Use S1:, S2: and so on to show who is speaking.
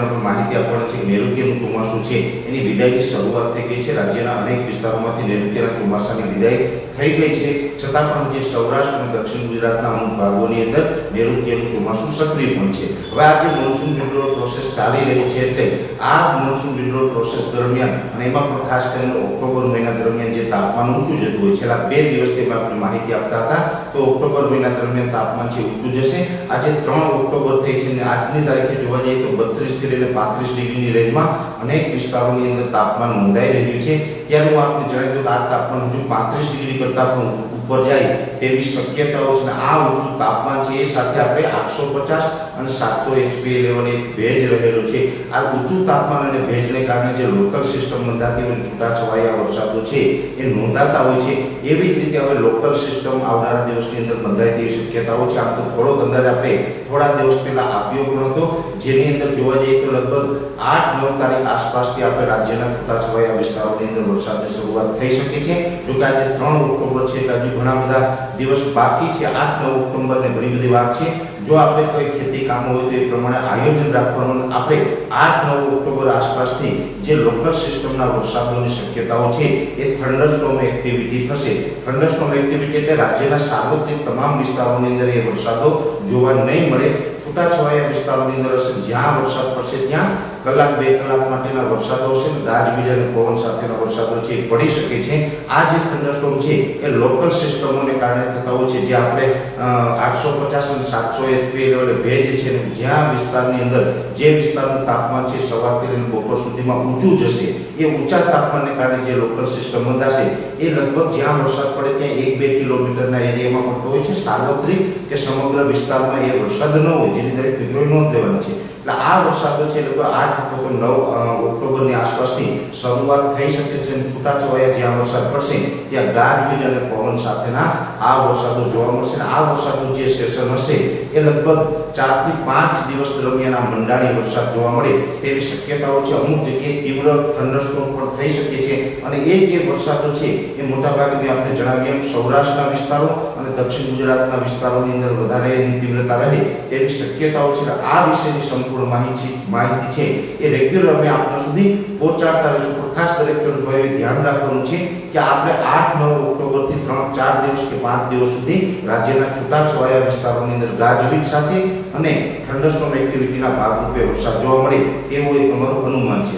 S1: આપણે માહિતી આપવાની છે નૈઋત્યનું ચોમાસું છે. એની વિદાયની શરૂઆત થઈ ગઈ છે. રાજ્યના અનેક વિસ્તારોમાંથી નૈઋત્યના ચોમાસાની વિદાય થઈ ગઈ છે. છતાં પણ જે સૌરાષ્ટ્ર અને દક્ષિણ ગુજરાતના અમુક ભાગોની અંદર નૈઋત્યનું ચોમાસું સક્રિય પણ છે. હવે આ જે મોન્સૂન પ્રોસેસ ચાલી રહી છે એટલે આ મોન્સૂન વિન્ડ્રોલ પ્રોસેસ દરમિયાન અને એમાં પણ ખાસ કરીને ઓક્ટોબર મહિના દરમિયાન જે તાપમાન ઊંચું જતું હોય, છેલ્લા બે દિવસથી મેં આપણે માહિતી આપતા હતા, તો ઓક્ટોબર મહિના દરમિયાન તાપમાન છે ઊંચું જશે. આજે ત્રણ ઓક્ટોબર થઈ છે અને આજની તારીખે જોવા જઈએ તો બત્રીસથી લઈને પાંત્રીસ ડિગ્રીની રેન્જમાં અનેક વિસ્તારોની અંદર તાપમાન નોંધાઈ રહ્યું છે. ત્યારે હું આપને જણાવી દઉં આ તાપમાન હજુ પાંત્રીસ ડિગ્રી કરતાં પણ ઉપર જાય તેવી શક્યતાઓ છે આ ઊંચું તાપમાન છે એ સાથે આપણે આઠસો પચાસ અને સાતસો એચપી લેવલ એક ભેજ રહેલો છે. આ ઊંચું તાપમાન અને ભેજને કારણે જે લોકલ સિસ્ટમ બંધાતી હોય છૂટાછવાયા વરસાદો છે એ નોંધાતા હોય છે. એવી જ રીતે હવે લોકલ સિસ્ટમ આવનારા દિવસની અંદર બંધાય તેવી શક્યતાઓ છે. આમ તો થોડોક અંદાજ આપણે થોડા દિવસ પહેલા આપ્યો પણ હતો. જેની અંદર જોવા જઈએ તો લગભગ આઠ, નવ તારીખ આસપાસથી આપણે રાજ્યના છૂટાછવાયા વિસ્તારોની અંદર વરસાદની શરૂઆત થઈ શકે છે. જો કે આજે ત્રણ ઓક્ટોબર છે એટલે હજુ ઘણા બધા દિવસ બાકી છે. આઠ, નવ ઓક્ટોબરને ઘણી બધી વાત છે. જો આપણે કોઈ ખેતી કામ હોય તો એ પ્રમાણે આયોજન રાખવાનું આપણે આઠ, નવ ઓક્ટોબર આસપાસથી જે લોકલ સિસ્ટમના વરસાદોની શક્યતાઓ છે, એ થંડરસ્ટોમ એક્ટિવિટી થશે. થંડરસ્ટોમ એક્ટિવિટી એટલે રાજ્યના સાર્વત્રિક તમામ વિસ્તારોની અંદર એ વરસાદો જોવા નહીં મળે. છૂટાછવાયા વિસ્તારોની અંદર હશે. જ્યાં વરસાદ પડશે ત્યાં કલાક, બે કલાક માટેના વરસાદો હશે ને ગાજવીજ અને પવન સાથેના વરસાદો છે એ પડી શકે છે, આ જે થંડરસ્ટોમ છે, એ લોકલ સિસ્ટમોને કારણે થતા હોય છે. જે આપણે આઠસો પચાસ અને સાતસો એચપી લેવલે ભેજ છે ને જ્યાં વિસ્તારની અંદર, જે વિસ્તારનું તાપમાન છે, સવારથી લઈને બપોર સુધીમાં ઊંચું જશે. એ ઊંચા તાપમાનને કારણે જે લોકલ સિસ્ટમ બંધાશે, એ લગભગ જ્યાં વરસાદ પડે ત્યાં એક બે કિલોમીટરના એરિયામાં પડતો હોય છે. સાર્વત્રિક કે સમગ્ર વિસ્તારમાં એ વરસાદ ન હોય, જેની દરેક મિત્રોએ નોંધ લેવાની છે. એટલે આ વરસાદો છે લોકો આઠ અથવા તો નવ આસપાસની શરૂઆત થઈ શકે છે અને છૂટાછવાયા જ્યાં વરસાદ પડશે, ત્યાં ગાજવીજ અને પવન સાથેના આ વરસાદો જોવા મળશે આ વરસાદનું જે સેશન હશે, એ લગભગ ચારથી પાંચ દિવસ દરમિયાન આ મંડાણી વરસાદ જોવા મળે તેવી શક્યતાઓ છે. અમુક જગ્યાએ તીવ્ર થંડરસ્ટોમ પણ થઈ શકે છે અને એ જે વરસાદો છે, એ મોટાભાગે મેં આપણે જણાવ્યું એમ સૌરાષ્ટ્રના વિસ્તારો અને દક્ષિણ ગુજરાતના વિસ્તારોની અંદર વધારે એની તીવ્રતા રહે તેવી શક્યતાઓ છે. આ વિશેની સંપૂર્ણ માહિતી માહિતી છે. એ રેગ્યુલર અમે આપણા સુધી પહોંચાડતા ખાસ દરેક ખેડૂત ધ્યાન રાખવાનું છે કે આપણે આઠ, નવ ઓક્ટોબરથી ત્રણ, ચાર દિવસ કે પાંચ દિવસ સુધી રાજ્યના છૂટાછવાયા વિસ્તારોની અંદર ગાજવીજ સાથે અને થંડરસ્ટોમ એક્ટિવિટીના ભાગરૂપે વરસાદ જોવા મળે તેવું એક અમારું અનુમાન છે.